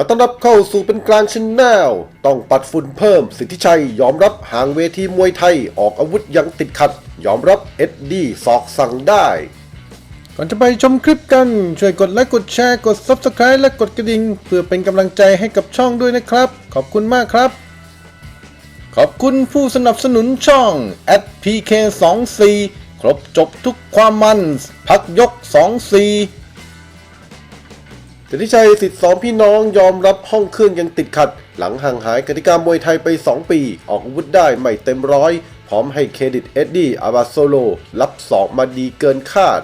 อต้อนรับเข้าสู่เป็นกลางชแนลต้องปัดฝุ่นเพิ่ม สิทธิชัย ยอมรับห่างเวทีมวยไทยออกอาวุธยังติดขัด ยอมรับเอ็ดดี้สอกสั่งได้ ก่อนจะไปชมคลิปกัน ช่วยกดไลค์กดแชร์กด Subscribe และกดกระดิ่งเพื่อเป็นกำลังใจให้กับช่องด้วยนะครับ ขอบคุณมากครับ ขอบคุณผู้สนับสนุนช่อง @pk24 ครบจบทุกความมัน พักยก 24 สิทธิชัยสิทธิสองพี่น้องยอมรับห้องเครื่องยังติดขัด หลังห่างหายกติกามวยไทยไป 2 ปี ออกอาวุธได้ไม่เต็มร้อย พร้อมให้เครดิตเอ็ดดี้อาบาโซโล รับสอกมาดีเกินคาด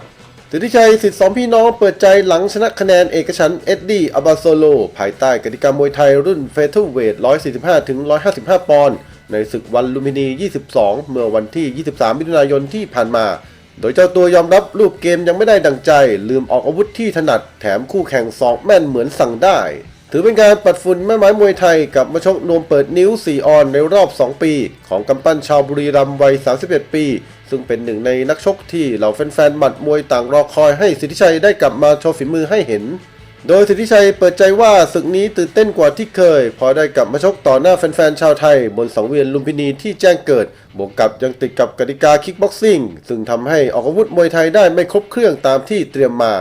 สิทธิชัยสิทธิสองพี่น้องเปิดใจหลังชนะคะแนนเอกฉันเอ็ดดี้อาบาโซโล ภายใต้กติกามวยไทยรุ่นเฟเธอร์เวท 145 ถึง 155 ปอนด์ในศึกวันลุมพินี 22 เมื่อวันที่ 23 มิถุนายนที่ผ่านมา โดยเจ้าตัวยอมรับรูปเกมยังไม่ได้ดังใจ ลืมออกอาวุธที่ถนัดแถมคู่แข่งสองแม่นเหมือนสั่งได้ ถือเป็นการปัดฝุ่นแม่ไม้มวยไทยกับมาชกนวมเปิดนิ้ว 4 ออนในรอบ 2 ปี ของกำปั้นชาวบุรีรัมย์วัย 31 ปี ซึ่งเป็นหนึ่งในนักชกที่เหล่าแฟนๆหมัดมวยต่างรอคอยให้สิทธิชัยได้กลับมาโชว์ฝีมือให้เห็น โดยสิทธิชัยเปิดใจว่าศึกนี้ตื่นเต้นกว่าที่เคย พอได้กลับมาชกต่อหน้าแฟนๆชาวไทย บนสังเวียนลุมพินีที่แจ้งเกิด บวกกับยังติดกับกติกาคิกบ็อกซิ่ง ซึ่งทำให้ออกอาวุธมวยไทยได้ไม่ครบเครื่องตามที่เตรียมมา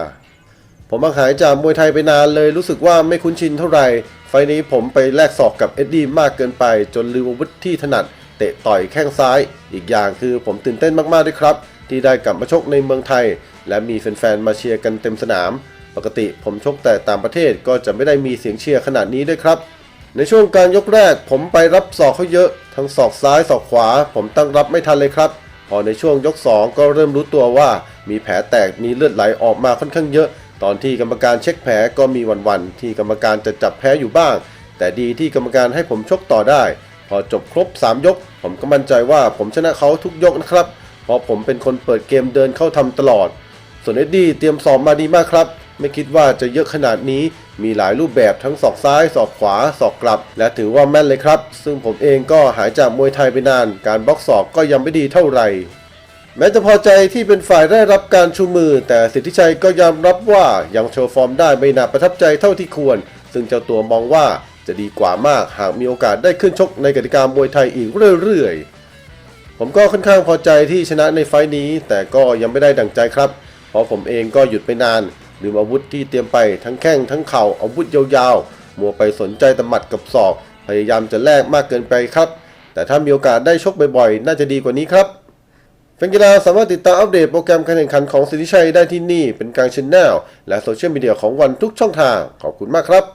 ผมมาหายจากมวยไทยไปนานเลยรู้สึกว่าไม่คุ้นชินเท่าไหร่ ไฟนี้ผมไปแลกศอกกับเอ็ดดี้มากเกินไป จนลืมอาวุธที่ถนัด เตะต่อยแข้งซ้าย อีกอย่างคือผมตื่นเต้นมากๆด้วยครับ ที่ได้กลับมาชกในเมืองไทย และมีแฟนๆมาเชียร์กันเต็มสนาม ปกติผมชกแต่ต่างประเทศก็จะไม่ได้มีเสียงเชียร์ขนาดนี้ด้วยครับ ในช่วงการยกแรกผมไปรับศอกเขาเยอะ ทั้งศอกซ้ายศอกขวา ผมตั้งรับไม่ทันเลยครับ พอในช่วงยก 2 ก็เริ่มรู้ตัวว่า มีแผลแตกมีเลือดไหลออกมาค่อนข้างเยอะ ตอนที่กรรมการเช็คแผลก็มีวันๆที่กรรมการจะจับแพ้อยู่บ้าง แต่ดีที่กรรมการให้ผมชกต่อได้ พอจบครบ 3 ยก ผมก็มั่นใจว่าผมชนะเขาทุกยกนะครับเพราะผมเป็นคนเปิดเกมเดินเข้าทำตลอด ส่วนเอ็ดดี้เตรียมสอบมาดีมากครับ ไม่คิดว่าจะเยอะขนาดนี้ มีหลายรูปแบบทั้งศอกซ้ายศอกขวาศอกกลับ และถือว่าแม่นเลยครับ ซึ่งผมเองก็หายจากมวยไทยไปนาน การบล็อกศอกก็ยังไม่ดีเท่าไหร่แม้จะพอใจที่เป็นฝ่ายได้รับการชูมือ แต่สิทธิชัยก็ยอมรับว่ายังโชว์ฟอร์มได้ไม่น่าประทับใจเท่าที่ควร ซึ่งเจ้าตัวมองว่าจะดีกว่ามากหากมีโอกาสได้ขึ้นชกในกติกามวยไทยอีกเรื่อยๆ ผมก็ค่อนข้างพอใจที่ชนะในไฟล์นี้ แต่ก็ยังไม่ได้ดังใจครับ เพราะผมเองก็หยุดไปนาน ลืมอาวุธที่เตรียมไปทั้งแข้งทั้งเข่าอาวุธยาวๆ มัวไปสนใจตะหมัดกับศอก พยายามจะแลกมากเกินไปครับ แต่ถ้ามีโอกาสได้ชกบ่อยๆ น่าจะดีกว่านี้ครับแฟนกีฬาสามารถติดตามอัปเดตโปรแกรมการแข่งขันของสิทธิชัยได้ที่นี่เป็นกลางชแนลและโซเชียลมีเดียของวันทุกช่องทาง ขอบคุณมากครับ